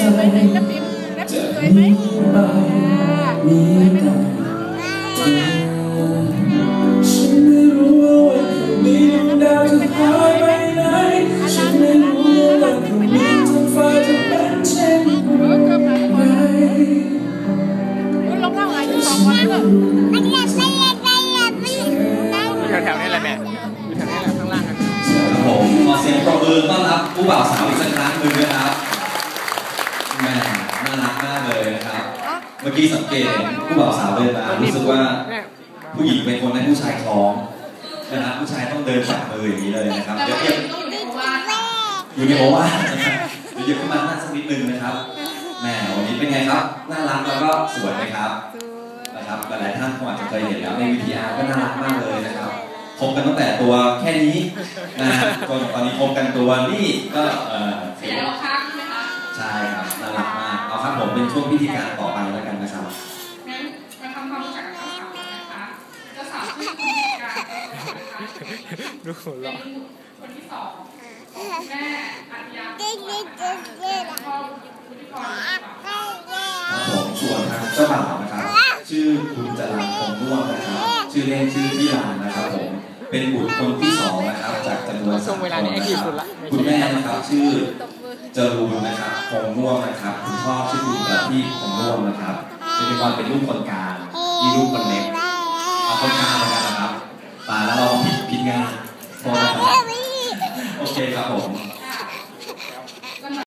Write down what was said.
จะปิมจะปิมสวยไหมสวยไหมลูกฉันไม่รู้ว่าวันพรุ่งนี้ดวงดาวจะหายไปไหนฉันไม่รู้ว่าวันพรุ่งนี้ท้องฟ้าจะเป็นเช่นเออเกิดมาก่อนไรท่าไงจะสองคนลยเหรออยู่แถวๆนี้แหละแม่แถวนี้แหละข้างล่างกันครับผมขอเสียงปรบมือต้อนรับผู้บ่าวสาวอีกสักครั้งหนึ่งนะครับแม่น่ารักมากเลยนะครับ เมื่อกี้สังเกตเห็นผู้บ่าวสาวเดินมารู้สึกว่าเนี่ยผู้หญิงเป็นคนให้ผู้ชายคล้องนะครับผู้ชายต้องเดินจับมืออย่างนี้เลยนะครับเดี๋ยวเดี๋ยวอยู่ในโอวาทนะครับเดี๋ยวหยิบขึ้นมาหน้าสักนิดนึงนะครับแหมวันนี้เป็นไงครับน่ารักแล้วก็สวยไหมครับนะครับหลายๆท่านคงอาจจะเคยเห็นแล้วใน VTR ก็น่ารักมากเลยนะครับคบกันตั้งแต่ตัวแค่นี้นะฮะจนตอนนี้คบกันตัวนี่ก็เออเสียแล้วครับใช่ครับน่ารัก ผมเป็นช่วงพิธีการต่อไปแล้วกันนะครับงั้นมาทำความรู้จักกับเจ้าสาวกันนะคะเจ้าสาวชื่อคุณการนะคะดูหัวเป็เราะนคนที่สองของคุณแม่อัญญาพุทธรแล้วก็พุทธิพรครับผมส่วนทางเจ้าบ่าวนะครับ ชื่อคุณจรัญคงม่วงนะครับ ชื่อเล่นชื่อที่ลานนะครับผมเป็นบุตรคนที่สองนะครับ จากจำนวนช่วงเวลานี้แอคทีฟสุดละคุณแม่นะครับชื่อ จรูนนะครับคงม่วงนะครับคุณพ่อชื่อคุณประทีปคงม่วงนะครับเป็นความเป็นลูกคนกลางมีลูกคนเล็กเอาคนกลางเหมือนกันนะครับตายแล้วเราผิดผิดงานโทษนะครับโอเคครับผม